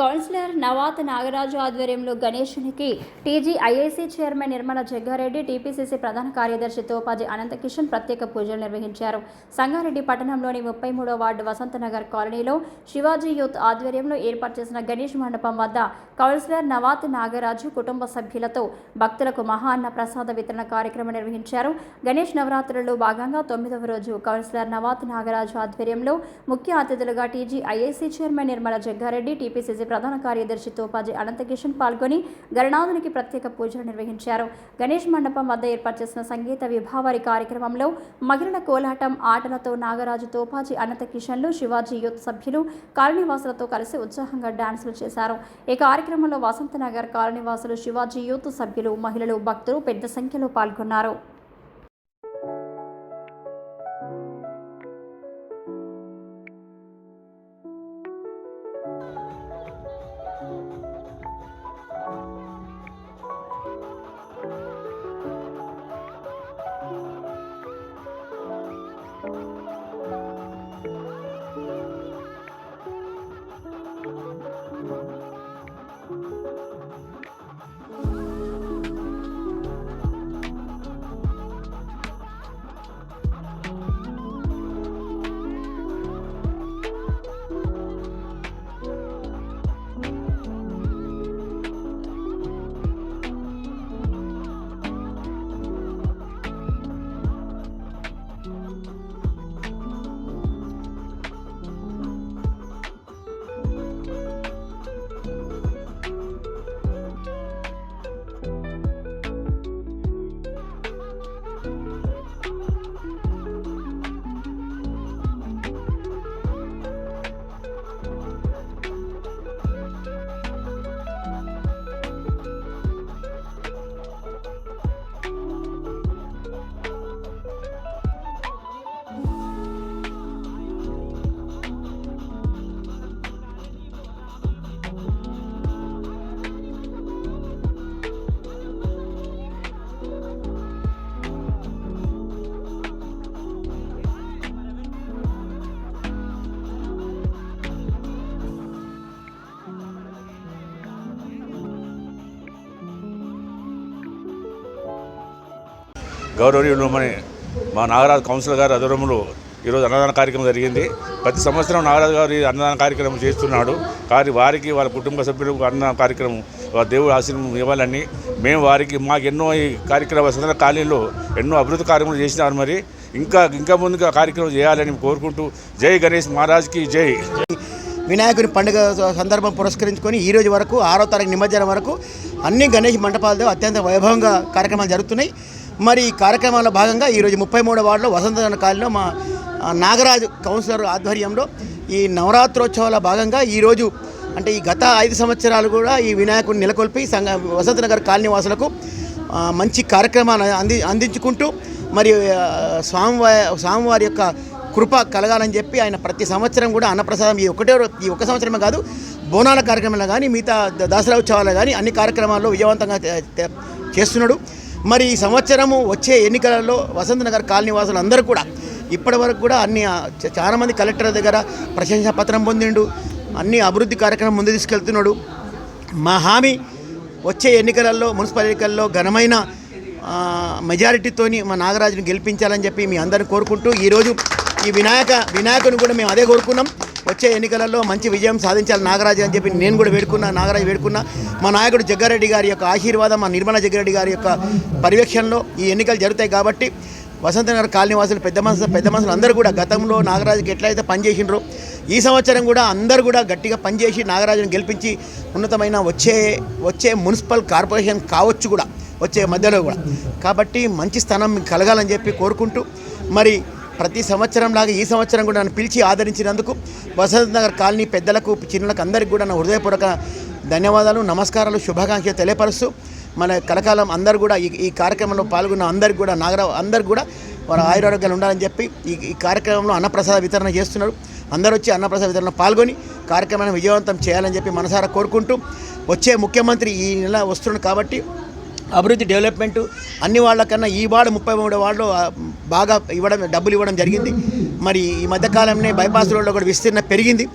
Councillor Navath Nagaraju ఆధ్వర్యంలో గణేష్నికి TG chairman Nirmala Jaggareddy TPCC ప్రధాన కార్యదర్శి తోపాజీ అనంతకిషన్ ప్రత్యేక పూజలు నిర్వహించారు. సంగారెడ్డి పట్టణంలోని ముప్పై మూడో వార్డు వసంతనగర్ కాలనీలో శివాజీ యూత్ ఆధ్వర్యంలో ఏర్పాటు చేసిన గణేష్ మండపం వద్ద కౌన్సిలర్ నవాత్ నాగరాజు కుటుంబ సభ్యులతో భక్తులకు మహా అన్న ప్రసాద వితరణ కార్యక్రమం నిర్వహించారు. గణేష్ నవరాత్రుల్లో భాగంగా తొమ్మిదవ రోజు కౌన్సిలర్ నవాత్ నాగరాజు ఆధ్వర్యంలో ముఖ్య అతిథులుగా TGIIC chairman Nirmala Jaggareddy TPCC ప్రధాన కార్యదర్శి తోపాజీ అనంతకిషన్ పాల్గొని గణనాథునికి ప్రత్యేక పూజలు నిర్వహించారు. గణేష్ మండపం వద్ద ఏర్పాటు చేసిన సంగీత విభావారి కార్యక్రమంలో మహిళల కోలాటం ఆటలతో నాగరాజు తోపాజీ అనంతకిషన్లు శివాజీ యూత్ సభ్యులు కాలనీవాసులతో కలిసి ఉత్సాహంగా డాన్సులు చేశారు. ఈ కార్యక్రమంలో వసంతనగర్ కాలనీవాసులు శివాజీ యూత్ సభ్యులు మహిళలు భక్తులు పెద్ద సంఖ్యలో పాల్గొన్నారు. Bye. గౌరవనీయులు మన మా నాగరాజు కౌన్సిలర్ గారి ఆధ్వర్యంలో ఈరోజు అన్నదాన కార్యక్రమం జరిగింది. ప్రతి సంవత్సరం నాగరాజు గారు అన్నదాన కార్యక్రమం చేస్తున్నాడు. కానీ వారికి వాళ్ళ కుటుంబ సభ్యులకు అన్నదాన కార్యక్రమం వాళ్ళ దేవుడు ఆశీర్వం ఇవ్వాలని మేము వారికి మాకు ఎన్నో ఈ కార్యక్రమ సందర్భ కాలనీలో ఎన్నో అభివృద్ధి కార్యక్రమాలు చేసినారు మరి. ఇంకా ఇంకా ముందుగా కార్యక్రమం చేయాలని కోరుకుంటూ జై గణేష్ మహారాజ్కి జై. వినాయకుని పండుగ సందర్భం పురస్కరించుకొని ఈ రోజు వరకు ఆరో తారీఖు నిమజ్జనం వరకు అన్ని గణేష్ మండపాలతో అత్యంత వైభవంగా కార్యక్రమాలు జరుగుతున్నాయి. మరి ఈ కార్యక్రమాల భాగంగా ఈరోజు ముప్పై మూడో వార్డులో వసంత కాలంలో మా నాగరాజు కౌన్సిలర్ ఆధ్వర్యంలో ఈ నవరాత్రోత్సవాల భాగంగా ఈరోజు అంటే ఈ గత ఐదు సంవత్సరాలు కూడా ఈ వినాయకుడిని నెలకొల్పి సంఘ వసంతనగర్ కాలనీ వాసులకు మంచి కార్యక్రమాన్ని అంది అందించుకుంటూ మరి స్వామివారి స్వామివారి యొక్క కృప కలగాలని చెప్పి ఆయన ప్రతి సంవత్సరం కూడా అన్నప్రసాదం ఈ ఒకటే ఈ ఒక సంవత్సరమే కాదు బోనాల కార్యక్రమంలో కానీ మిగతా దసరా ఉత్సవాలు కానీ అన్ని కార్యక్రమాల్లో విజయవంతంగా చేస్తున్నాడు. మరి ఈ సంవత్సరము వచ్చే ఎన్నికలలో వసంతనగర్ కాలనీ వాసులు అందరూ కూడా ఇప్పటి వరకు కూడా అన్ని చాలామంది చ- కలెక్టర్ దగ్గర ప్రశంసా పత్రం పొందిండు అన్ని అభివృద్ధి కార్యక్రమం ముందు తీసుకెళ్తున్నాడు. మా హామీ వచ్చే ఎన్నికలలో మున్సిపల్ ఎన్నికల్లో ఘనమైన మెజారిటీతోని మా నాగరాజుని గెలిపించాలని చెప్పి మీ అందరిని కోరుకుంటూ ఈరోజు ఈ వినాయక వినాయకుని కూడా మేము అదే కోరుకున్నాం. వచ్చే ఎన్నికలలో మంచి విజయం సాధించాలి నాగరాజు అని చెప్పి నేను కూడా వేడుకున్నా నాగరాజు వేడుకున్నా. మా నాయకుడు జగ్గారెడ్డి గారి యొక్క ఆశీర్వాదం మా నిర్మల జగ్గారెడ్డి గారి యొక్క పర్యవేక్షణలో ఈ ఎన్నికలు జరుగుతాయి కాబట్టి వసంతనగర్ కాలనీ వాసులు పెద్ద మనుషులు పెద్ద మనసులు అందరూ కూడా గతంలో నాగరాజుకి ఎట్లయితే పనిచేసిండ్రో ఈ సంవత్సరం కూడా అందరూ కూడా గట్టిగా పనిచేసి నాగరాజును గెలిపించి ఉన్నతమైన వచ్చే వచ్చే మున్సిపల్ కార్పొరేషన్ కావచ్చు కూడా వచ్చే మధ్యలో కూడా. కాబట్టి మంచి స్థానం కలగాలని చెప్పి కోరుకుంటూ మరి ప్రతి సంవత్సరం లాగా ఈ సంవత్సరం కూడా నన్ను పిలిచి ఆదరించినందుకు వసంత నగర్ కాలనీ పెద్దలకు చిన్నలకు అందరికీ కూడా నా హృదయపూర్వక ధన్యవాదాలు నమస్కారాలు శుభాకాంక్షలు తెలియపరుస్తూ మన కలకాలం అందరు కూడా ఈ ఈ కార్యక్రమంలో పాల్గొన్న అందరికి కూడా నాగరావు అందరు కూడా వారు ఆయురారోగ్యాలు ఉండాలని చెప్పి ఈ ఈ కార్యక్రమంలో అన్నప్రసాద వితరణ చేస్తున్నారు. అందరూ వచ్చి అన్నప్రసాద వితరణ పాల్గొని కార్యక్రమాన్ని విజయవంతం చేయాలని చెప్పి మనసారా కోరుకుంటూ వచ్చే ముఖ్యమంత్రి ఈ నెల వస్తున్నాడు కాబట్టి అభివృద్ధి డెవలప్మెంట్ అన్ని వాళ్ళకన్నా ఈ వార్డు ముప్పై మూడు వార్డులో బాగా ఇవ్వడం డబ్బులు ఇవ్వడం జరిగింది. మరి ఈ మధ్యకాలంలో బైపాస్ రోడ్లో కూడా విస్తీర్ణ పెరిగింది.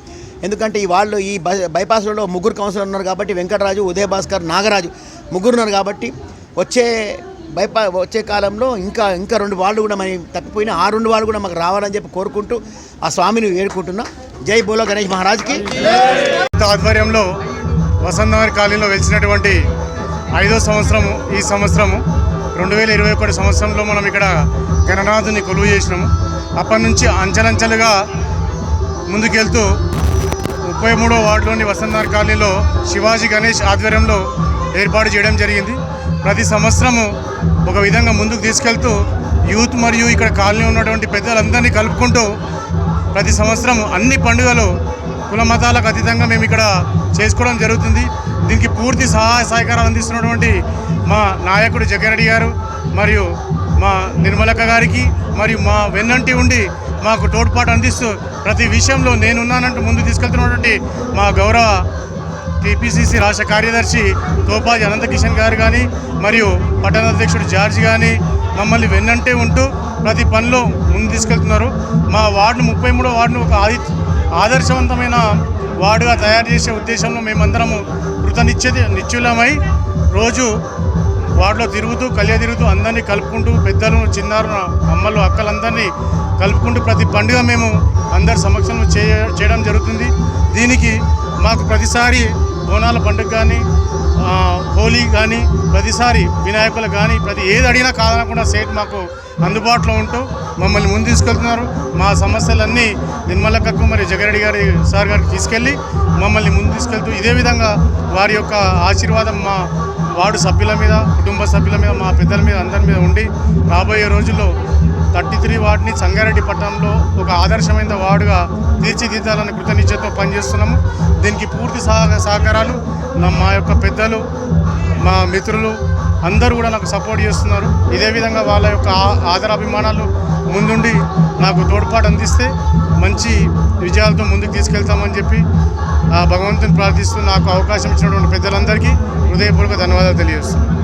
ఎందుకంటే ఈ వాళ్ళు ఈ బై- రోడ్లో ముగ్గురు కౌన్సిలర్ ఉన్నారు కాబట్టి వెంకటరాజు ఉదయ భాస్కర్ నాగరాజు ముగ్గురు ఉన్నారు కాబట్టి వచ్చే బైపా వచ్చే కాలంలో ఇంకా ఇంకా రెండు వాళ్ళు కూడా మరి తప్పిపోయినా ఆ రెండు వాళ్ళు కూడా మాకు రావాలని చెప్పి కోరుకుంటూ ఆ స్వామిని వేడుకుంటున్నా. జై బోలో గణేష్ మహారాజ్కి. ఆధ్వర్యంలో వసంతనగర్ కాలనీలో వెలిసినటువంటి ఐదో సంవత్సరము ఈ సంవత్సరము రెండు వేల ఇరవై ఒకటి సంవత్సరంలో మనం ఇక్కడ గణనాథుని కొలువు చేసినాము. అప్పటి నుంచి అంచెలంచెలుగా ముందుకెళ్తూ ముప్పై మూడో వార్డులోని వసంతనగర్ కాలనీలో శివాజీ గణేష్ ఆధ్వర్యంలో ఏర్పాటు చేయడం జరిగింది. ప్రతి సంవత్సరము ఒక విధంగా ముందుకు తీసుకెళ్తూ యూత్ మరియు ఇక్కడ కాలనీ ఉన్నటువంటి పెద్దలందరినీ కలుపుకుంటూ ప్రతి సంవత్సరం అన్ని పండుగలు కుల మతాలకు అతీతంగా మేము ఇక్కడ చేసుకోవడం జరుగుతుంది. దీనికి పూర్తి సహాయ సహకారాలు అందిస్తున్నటువంటి మా నాయకుడు జగ్గారెడ్డి గారు మరియు మా నిర్మలక్క గారికి మరియు మా వెన్నంటి ఉండి మాకు తోడ్పాటు అందిస్తూ ప్రతి విషయంలో నేనున్నానంటూ ముందు తీసుకెళ్తున్నటువంటి మా గౌరవ టీపీసీసీ రాష్ట్ర కార్యదర్శి తోపాజి అనంతకిషన్ గారు కానీ మరియు పట్టణ అధ్యక్షుడు జార్జ్ కానీ మమ్మల్ని వెన్నంటే ఉంటూ ప్రతి పనిలో ముందు తీసుకెళ్తున్నారు. మా వార్డు ముప్పై మూడో వార్డును ఒక ఆది ఆదర్శవంతమైన వార్డుగా తయారు చేసే ఉద్దేశంలో మేమందరము కృతనిశ్చ నిత్యులమై రోజు వాటిలో తిరుగుతూ కలియ తిరుగుతూ అందరినీ కలుపుకుంటూ పెద్దలను చిన్నారు అమ్మలు అక్కలందరినీ కలుపుకుంటూ ప్రతి పండుగ మేము అందరి సమక్షంలో చేయ చేయడం జరుగుతుంది. దీనికి మాకు ప్రతిసారి బోనాల పండుగ కానీ హోలీ కానీ ప్రతిసారి వినాయకులు కానీ ప్రతి ఏది అడిగినా కాదనకుండా సేట్ మాకు అందుబాటులో ఉంటూ మమ్మల్ని ముందు తీసుకెళ్తున్నారు. మా సమస్యలన్నీ నిర్మలక్కకు మరియు జగరెడ్డి గారి సార్ గారికి తీసుకెళ్ళి మమ్మల్ని ముందు తీసుకెళ్తూ ఇదే విధంగా వారి యొక్క ఆశీర్వాదం మా వార్డు సభ్యుల మీద కుటుంబ సభ్యుల మీద మా పెద్దల మీద అందరి మీద ఉండి రాబోయే రోజుల్లో థర్టీ త్రీ వార్డుని సంగారెడ్డి పట్టణంలో ఒక ఆదర్శమైన వార్డుగా తీర్చిదిద్దాలని కృతనిశ్చయతో పనిచేస్తున్నాము. దీనికి పూర్తి సహకారాలు నా- మా యొక్క పెద్దలు మా మిత్రులు అందరూ కూడా నాకు సపోర్ట్ చేస్తున్నారు. ఇదే విధంగా వాళ్ళ యొక్క ఆ- ఆదరాభిమానాలు ముందుండి నాకు తోడ్పాటు అందిస్తే మంచి విజయాలతో ముందుకు తీసుకెళ్తామని చెప్పి ఆ భగవంతుని ప్రార్థిస్తూ నాకు అవకాశం ఇచ్చినటువంటి పెద్దలందరికీ హృదయపూర్వక ధన్యవాదాలు తెలియజేస్తున్నాను.